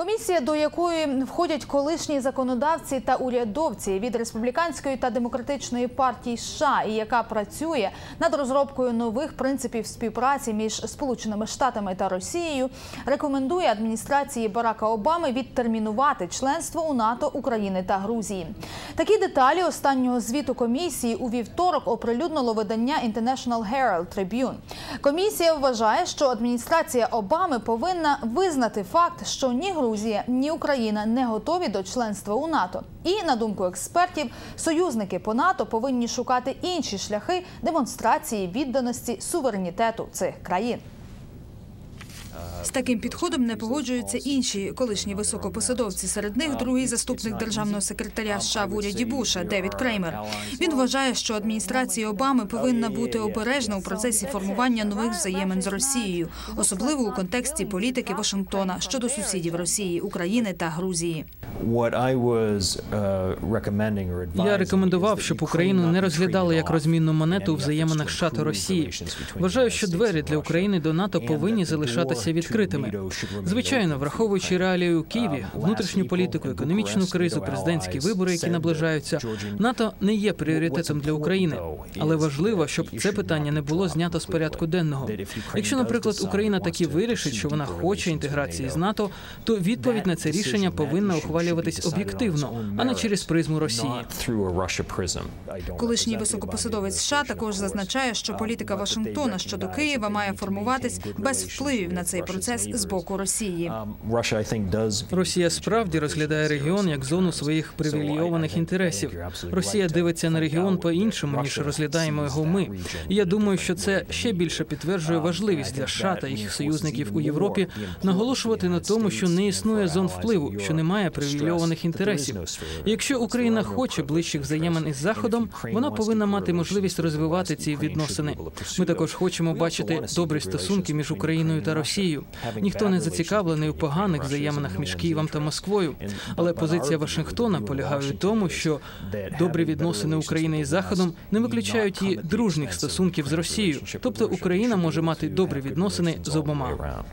Комісія, до якої входять колишні законодавці та урядовці від республіканської та демократичної партій США, і яка працює над розробкою нових принципів співпраці між Сполученими Штатами та Росією, рекомендує адміністрації Барака Обами відтермінувати членство у НАТО України та Грузії. Такі деталі останнього звіту комісії у вівторок оприлюднило видання International Herald Tribune. Комісія вважає, що адміністрація Обами повинна визнати факт, що ні Грузія, ні Україна не готові до членства у НАТО. І на думку експертів, союзники по НАТО повинні шукати інші шляхи демонстрації відданості суверенітету цих країн. З таким підходом не погоджуються інші колишні високопосадовці. Серед них другий заступник державного секретаря США в уряді Буша Девід Креймер. Він вважає, що адміністрація Обами повинна бути обережна у процесі формування нових взаємин з Росією, особливо у контексті політики Вашингтона щодо сусідів Росії, України та Грузії. Я рекомендував, щоб Україну не розглядали як розмінну монету у взаєминах США та Росії. Вважаю, що двері для України до НАТО повинні залишатися відкритими. Звичайно, враховуючи реалії у Києві, внутрішню політику, економічну кризу, президентські вибори, які наближаються, НАТО не є пріоритетом для України, але важливо, щоб це питання не було знято з порядку денного. Якщо, наприклад, Україна таки вирішить, що вона хоче інтеграції з НАТО, то відповідь на це рішення повинна ухвалюватись об'єктивно, а не через призму Росії. Колишній високопосадовець США також зазначає, що політика Вашингтона щодо Києва має формуватись без впливів на цей процес з боку Росії. Росія справді розглядає регіон як зону своїх привілейованих інтересів. Росія дивиться на регіон по-іншому ніж розглядаємо його ми. І я думаю, що це ще більше підтверджує важливість для США та їх союзників у Європі наголошувати на тому, що не існує зон впливу, що немає привілейованих інтересів. І якщо Україна хоче ближчих взаємин із заходом, вона повинна мати можливість розвивати ці відносини. Ми також хочемо бачити добрі стосунки між Україною та Росією. Ніхто не зацікавлений у поганих взаєминах між Києвом та Москвою. Але позиція Вашингтона полягає в тому, що добрі відносини України із Заходом не виключають і дружніх стосунків з Росією. Тобто Україна може мати добрі відносини з обома.